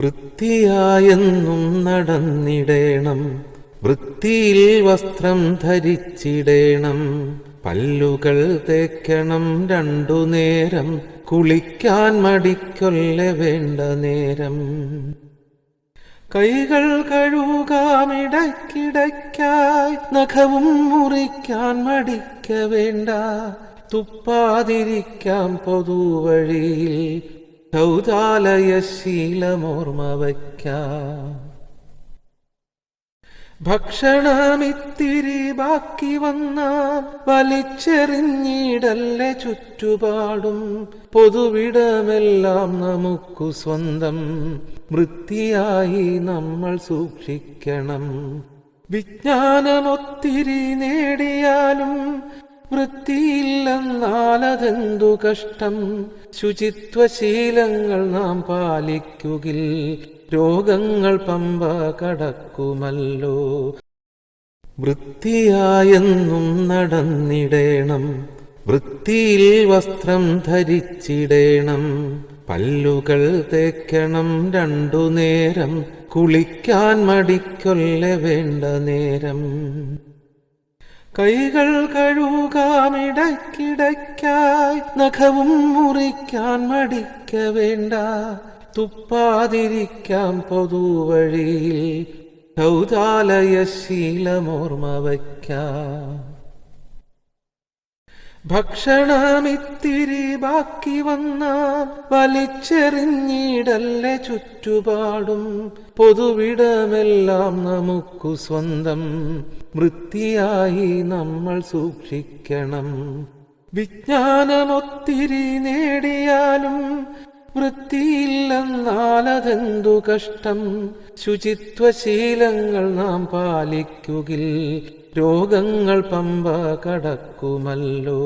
വൃത്തിയായെന്നും നടന്നിടേണം. വൃത്തിയിൽ വസ്ത്രം ധരിച്ചിടേണം. പല്ലുകൾ തേക്കണം രണ്ടു നേരം. കുളിക്കാൻ മടിക്കൊല്ല വേണ്ട നേരം. കൈകൾ കഴുകാമിടക്കിടക്കായി നഖവും മുറിക്കാൻ മടിക്ക വേണ്ട. തുപ്പാതിരിക്കാം പൊതുവഴിയിൽ. ശൗചാലയ ശീലമോർമ്മ വയ്ക്കാം ഭക്ഷണമിത്തിരി ബാക്കി വന്ന വലിച്ചെറിഞ്ഞിടല്ലേ ചുറ്റുപാടും. പൊതുവിടമെല്ലാം നമുക്കു സ്വന്തം. വൃത്തിയായി നമ്മൾ സൂക്ഷിക്കണം. വിജ്ഞാനമൊത്തിരി നേടിയാലും വൃത്തിയില്ലെന്നാലതെന്തു കഷ്ടം? ശുചിത്വശീലങ്ങൾ നാം പാലിക്കുകിൽ രോഗങ്ങൾ പമ്പ കടക്കുമല്ലോ. വൃത്തിയായെന്നും നടന്നിടേണം വൃത്തിയിൽ വസ്ത്രം ധരിച്ചിടേണം. പല്ലുകൾ തേക്കണം രണ്ടു നേരം കുളിക്കാൻ മടിക്കൊല്ല വേണ്ട നേരം? കൈകൾ കഴുകാമിടക്കിടക്കായി നഖവും മുറിക്കാൻ മടിക്ക വേണ്ട. തുപ്പാതിരിക്കാം പൊതുവഴിയിൽ ശൗചാലയ ശീലമോർമ്മ വയ്ക്കാം. ഭക്ഷണമിത്തിരി ബാക്കി വന്നാൽ വലിച്ചെറിഞ്ഞിടല്ലേ ചുറ്റുപാടും. പൊതുവിടമെല്ലാം നമുക്കു സ്വന്തം. വൃത്തിയായി നമ്മൾ സൂക്ഷിക്കണം. വിജ്ഞാനമൊത്തിരി നേടിയാലും വൃത്തിയില്ലെന്നാലതെന്തു കഷ്ടം. ശുചിത്വശീലങ്ങൾ നാം പാലിക്കുകിൽ. രോഗങ്ങൾ പമ്പ കടക്കുമല്ലോ.